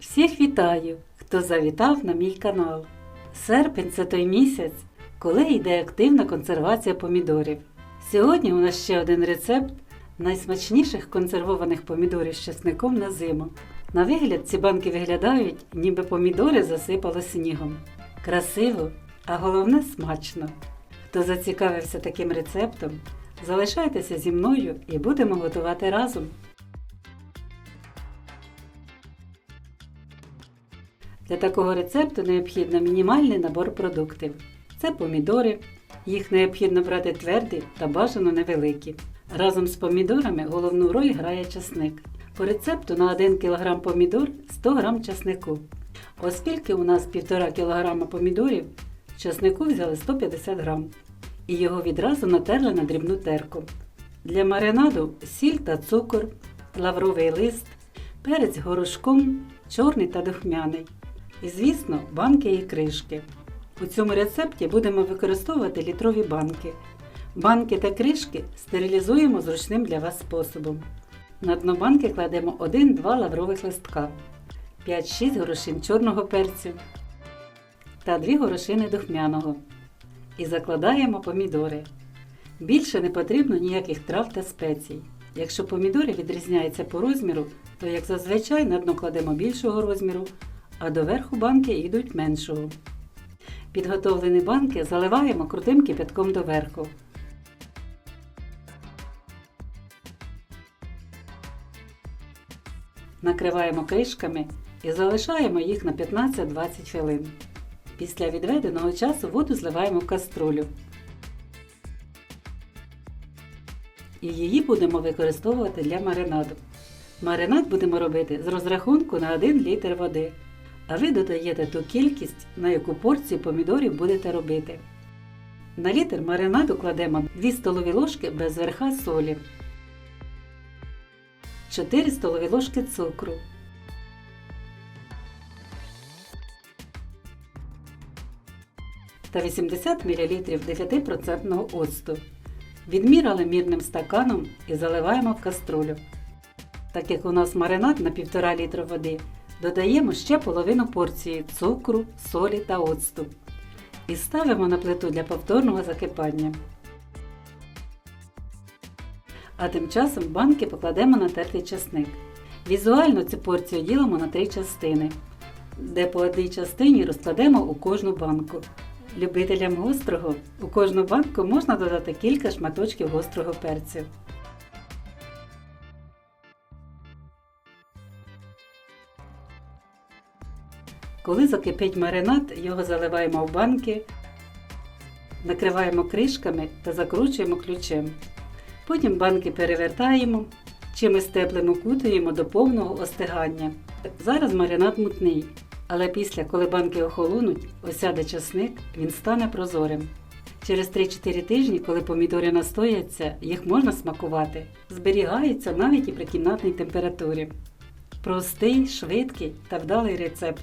Всіх вітаю, хто завітав на мій канал. Серпень це той місяць, коли йде активна консервація помідорів. Сьогодні у нас ще один рецепт найсмачніших консервованих помідорів з чесником на зиму. На вигляд ці банки виглядають, ніби помідори засипало снігом. Красиво, а головне смачно. Хто зацікавився таким рецептом, залишайтеся зі мною і будемо готувати разом. Для такого рецепту необхідно мінімальний набор продуктів. Це помідори. Їх необхідно брати тверді та бажано невеликі. Разом з помідорами головну роль грає часник. По рецепту на 1 кг помідор 100 г часнику. Оскільки у нас 1,5 кг помідорів, часнику взяли 150 г. І його відразу натерли на дрібну терку. Для маринаду сіль та цукор, лавровий лист, перець горошком, чорний та духмяний. І, звісно, банки і кришки. У цьому рецепті будемо використовувати літрові банки. Банки та кришки стерилізуємо зручним для вас способом. На дно банки кладемо 1-2 лаврових листка, 5-6 горошин чорного перцю та 2 горошини духмяного. І закладаємо помідори. Більше не потрібно ніяких трав та спецій. Якщо помідори відрізняються по розміру, то як зазвичай на дно кладемо більшого розміру, а до верху банки йдуть меншого. Підготовлені банки заливаємо крутим кипятком доверху. Накриваємо кришками і залишаємо їх на 15-20 хвилин. Після відведеного часу воду зливаємо в каструлю. І її будемо використовувати для маринаду. Маринад будемо робити з розрахунку на 1 літр води. А ви додаєте ту кількість, на яку порцію помідорів будете робити. На літр маринаду кладемо 2 столові ложки без верха солі, 4 столові ложки цукру, та 80 мл 9% оцту. Відміряли мірним стаканом і заливаємо в каструлю. Так як у нас маринад на 1,5 літра води, додаємо ще половину порції цукру, солі та оцту. І ставимо на плиту для повторного закипання. А тим часом банки покладемо натертий часник. Візуально цю порцію ділимо на три частини, де по одній частині розкладемо у кожну банку. Любителям гострого у кожну банку можна додати кілька шматочків гострого перцю. Коли закипить маринад, його заливаємо в банки, накриваємо кришками та закручуємо ключем. Потім банки перевертаємо, чимось теплим укутуємо до повного остигання. Зараз маринад мутний, але після, коли банки охолонуть, осяде часник, він стане прозорим. Через 3-4 тижні, коли помідори настояться, їх можна смакувати. Зберігаються навіть і при кімнатній температурі. Простий, швидкий та вдалий рецепт.